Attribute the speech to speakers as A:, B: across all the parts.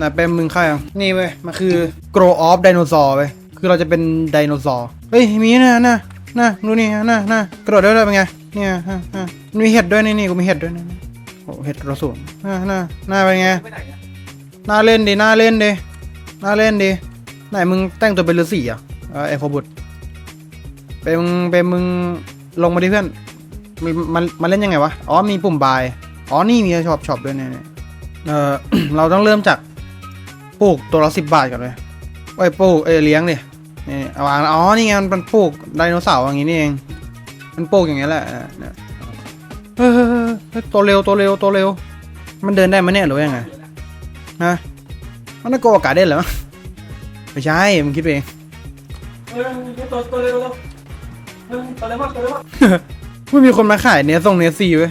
A: นะเป็นมึงค่ายอะนี่เว้ยมันคือ grow of dinosaur เว้ยคือเราจะเป็นไดโนเสาร์เฮ้ยมีนะนะนะดูนี่นะนะกระโดดได้ด้วยเป็นไงเนี่ยฮะฮะมันมีเห็ดด้วยนี่นี่กูมีเห็ดด้วยนี่โอ้เห็ดเราสูงน่าน่าน่าเป็นไงน่าเล่นดิน่าเล่นดิน่าเล่นดิไหนมึงแต่งตัวเป็นฤาษีอะเออไอโคบุตรเป็นมึงเป็นมึงลงมาดิเพื่อนมันมันมันเล่นยังไงวะ อ๋อ มีปุ่มบาย อ๋อ นี่มีช็อปช็อปด้วยเนี่ยเนี่ยเออเราต้องเริ่มจาก ปลูกตัวละสิบบาทก่อนเลยไว้ปลูกเอยเลี้ยงดินี่เอาวางอ๋อนี่ไงมันมันปลูกไดโนเสาร์อย่างงี้นี่เอง มันปลูกอย่างเงี้ยแหละเนี่ยเฮ้ยตัวเร็วตัวเร็วตัวเร็ว มันเดินได้ไหมเนี่ยหรือยังไงฮะมันน่าโกงอากาศได้เหรอไม่ใช่มึงคิดเอง
B: เฮ้ยตัวตัวเร็วตัวเฮ้ยตัวเร็วมากตัวเร็วมาก
A: ไม่มีคนมาขายเนื้อส่งเนื้อสี่เว้ย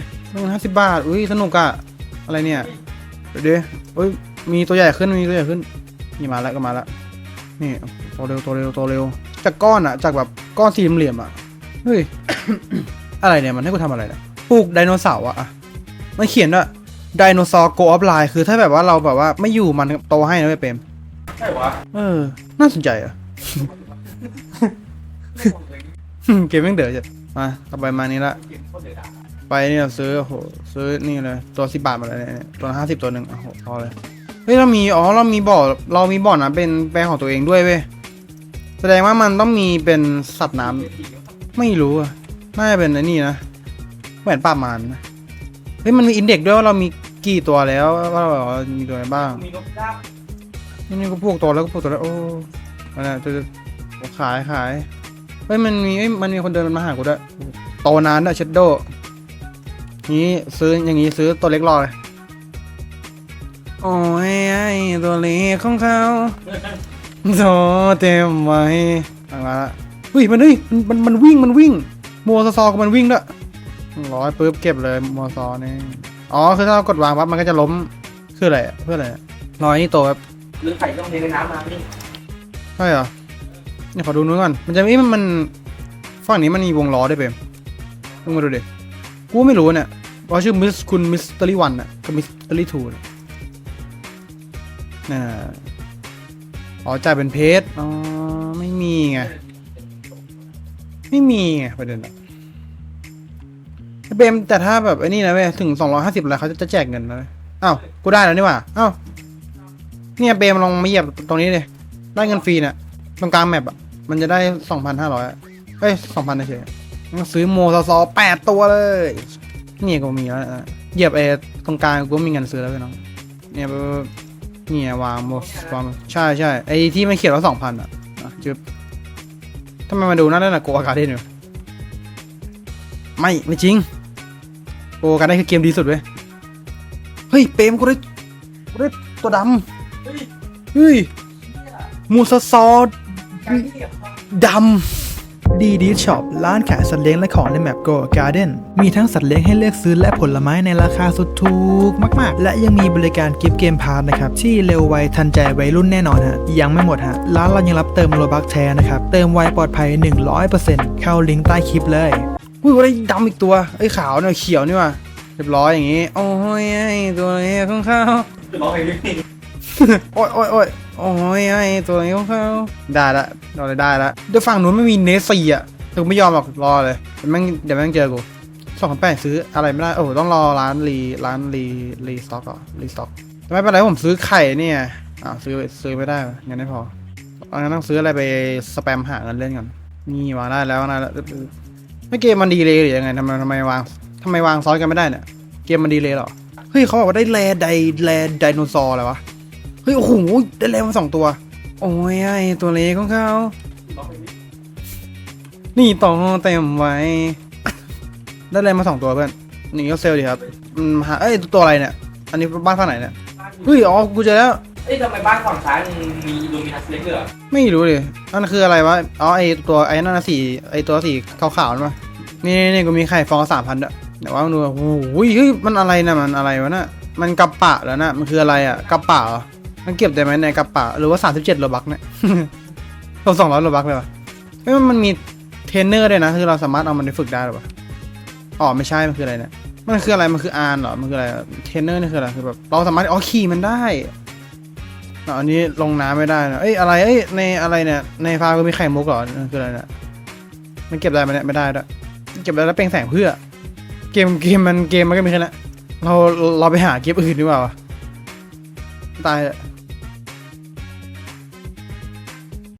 A: ห้าสิบบาท อุ้ยสนุกอะอะไรเนี่ย เดี๋ยวดิเอ้ย มีตัวใหญ่ขึ้นมีตัวใหญ่ขึ้น นี่มาแล้วก็มาแล้ว นี่ตัวเร็วตัวเร็วตัวเร็ว จากก้อนอะจากแบบก้อนสี่เหลี่ยมๆอะเฮ้ย อะไรเนี่ยมันให้กูทำอะไรเนี่ยปลูกไดโนเสาร์อะอะมันเขียนว่าไดโนเสาร์โกออฟไลน์คือถ้าแบบว่าเราแบบว่าไม่อยู่มันโตให้นะเว้ยเปรม
B: ใช่วะ
A: เออ น่าสนใจอะเกมแม่งเดือดจัดมาต่อไปมานี้ละไปเนี่ยซื้อโอ้โหซื้อนี่เลย ตัวสิบบาทมาเลยเนี่ยตัวห้าสิบตัวหนึ่งโอ้โหพอเลยเฮ้ยเรามีอ๋อเรามีบ่อเรามีบ่อนะเป็นแปลงของตัวเองด้วยเว้ยแสดงว่ามันต้องมีเป็นสัตว์น้ำไม่รู้อะน่าจะเป็นไอ้นี่นะเหมือนปลามันนะเฮ้ยมันมีอินเด็กซ์ด้วยว่าเรามีกี่ตัวแล้วว่าเรามีตัวอะไรบ้าง
B: มีนกย่าง
A: นี่ก็พวกตัวแล้วก็พวกตัวแล้วโอ้อะไรจะจะขายขายเฮ้ยมันมีเอ้ยมันมีคนเดินมาหากูด้วยโตนานด้วยเชดโดนี้ซื้ออย่างนี้ซื้อตัวเล็กรอเลย โอ้ยไอ้ตัวเล็กของเขาโซเต็มไว้มาละเฮ้ยมันเฮ้ยมันมันมันวิ่งมันวิ่งมัวซอซอกับมันวิ่งด้วยร้อยปุ๊บเก็บเลยมัวซอนี่อ๋อคือถ้าเรากดวางปั๊บมันก็จะล้มคืออะไรอะเพื่ออะไรอะรอยนี่โตแบบ
B: หรือไข่ต้องเทในน้ำมาพี่
A: ใช่เหรอเนี่ยขอดูนู้นก่อนมันจะมีมันมันฝั่งนี้มันมีวงล้อด้วยเปมมึงมาดูดิกูไม่รู้เนี่ยว่าชื่อมิสคุณมิสเตอรี่วันอะกับมิสเตอรี่ทูน่ะ น่ะอ๋อจ่ายเป็นเพจอ๋อ ไม่มีไง ไม่มีไงประเด็นอะเบมแต่ถ้าแบบไอ้นี่นะเว้ยถึงสองร้อยห้าสิบแล้วเขาจะแจกเงินนะเว้ยอ้าว กูได้แล้วนี่หว่าอ้าวเนี่ยเบมลองมาเหยียบตรงนี้เลยได้เงินฟรีเนี่ยตรงกลางแมปอะ มันจะได้สองพันห้าร้อยเอ้ยสองพันเฉยซื้อโมซอซอแปดตัวเลยนี่ก็มีแล้วเหยียบไอ้ตรงกลางกูมีเงินซื้อแล้วพี่น้องเนี่ยแบบ เนี่ยวางโมวางใช่ใช่ไอที่มันเขียนว่าสองพันอะอะจึ๊บทำไมมาดูนั่นน่ะโกอากาเด่นอยู่ไม่ไม่จริงโกอากาได้คือเกมดีสุดเว้ยเฮ้ยเปมกูได้กูได้ตัวดำ
B: เฮ้ย
A: มูซาซอสดำ ดีดีช็อปร้านขายสัตว์เลี้ยงและของในแมปโกการ์เด้นมีทั้งสัตว์เลี้ยงให้เลือกซื้อและผลไม้ในราคาสุดถูกมาก ๆ และยังมีบริการกิฟต์เกมพาร์ทนะครับ ที่เร็วไวทันใจวัยรุ่นแน่นอนฮะ ยังไม่หมดฮะ ร้านเรายังรับเติมโลบักแท้นะครับ เติมไวปลอดภัย 100%เข้าลิงก์ใต้คลิปเลยอุ้ยอะไรดำอีกตัวไอ้ยขาวเนี่ยเขียวนี่ว่ะเรียบร้อยอย่างงี้โอ้ยไอ้ตัวเล็กของเขา
B: ร้องเพลงพี่
A: โอ้ยโอ้ยโอ้ย โอ้ยไอตัวนี้ของเขาได้ละเราเลยได้ละเดี๋ยวฝั่งนู้นไม่มีเนสซี่อะถึงไม่ยอมหรอกรอเลยเดี๋ยวแม่งเดี๋ยวแม่งเจอกูสองพันแปดซื้ออะไรไม่ได้โอ้โหต้องรอร้านรีร้านรีรีสต็อกก่อนรีสต็อกไม่เป็นไรผมซื้อไข่เนี่ยอ่าซื้อซื้อไม่ได้วะงั้นไม่พอเอางั้นต้องซื้ออะไรไปสแปมหาเงินเล่นก่อนนี่วางได้แล้วนะไม่เกมมันดีเลยหรือยังไงทำไมทำไมวางทำไมวางซ้อนกันไม่ได้เนี่ยเกมมันดีเลยเหรอเฮ้ยเขาบอกว่าได้แลไดแลไดโนเสาร์อะไรวะ ฮ้ยโอ้โหได้แล้วมาสองตัว โอ้ยไอตัวเล็กของเขา
B: ร้องเพลงพี่
A: นี่ต่อเต็มไว้ ได้แล้วมาสองตัวเพื่อนนี่ก็เซลลดีครับอืมหาเอ้ยตัวอะไรเนี่ยอันนี้บ้านฝั่งไหนเนี่ยเฮ้ยอ๋อกูเจอแล้ว
B: เอ้ยทำไมบ้านฝั่งซ้ายมึงมีอิลูมินัสเล็กเลยเหรอ
A: ไม่รู้เลยนั่นคืออะไรวะอ๋อไอตัวไอ้นั่นนะสีไอตัวสีขาวๆนั่นปะนี่นี่นี่กูมีไข่ฟองสามพันด้วยเดี๋ยวว่ามึงดูโอ้โหเฮ้ยมันอะไรนะมันอะไรวะน่ะมันกระปะแล้วนะมันคืออะไรอะกระปะเหรอ มันเก็บได้ไหมในกระเปะหรือว่าสามสิบเจ็ดโลบักเนี่ยเราสองร้อยโลบักเลยวะเฮ้ยมันมันมีเทรนเนอร์ด้วยนะ คือเราสามารถเอามันไปฝึกได้หรอวะอ๋อไม่ใช่ มันคืออะไรเนี่ย มันคืออะไร มันคืออาร์เหรอ มันคืออะไร เทรนเนอร์นี่คืออะไร คือแบบเราสามารถอ๋อขี่มันได้อะอันนี้ลงน้ำไม่ได้นะเอ้ยอะไร เอ้ยในอะไรเนี่ย ในฟาร์มก็มีไข่มุกเหรอคืออะไรเนี่ย มันเก็บได้ไหมเนี่ยไม่ได้ด้วยเก็บได้แล้วเปล่งแสงเพื่อ เกมเกมมันเกมมันก็มีแค่นั้นเราเราไปหาเกมอื่นดีกว่าวะตายเถอะ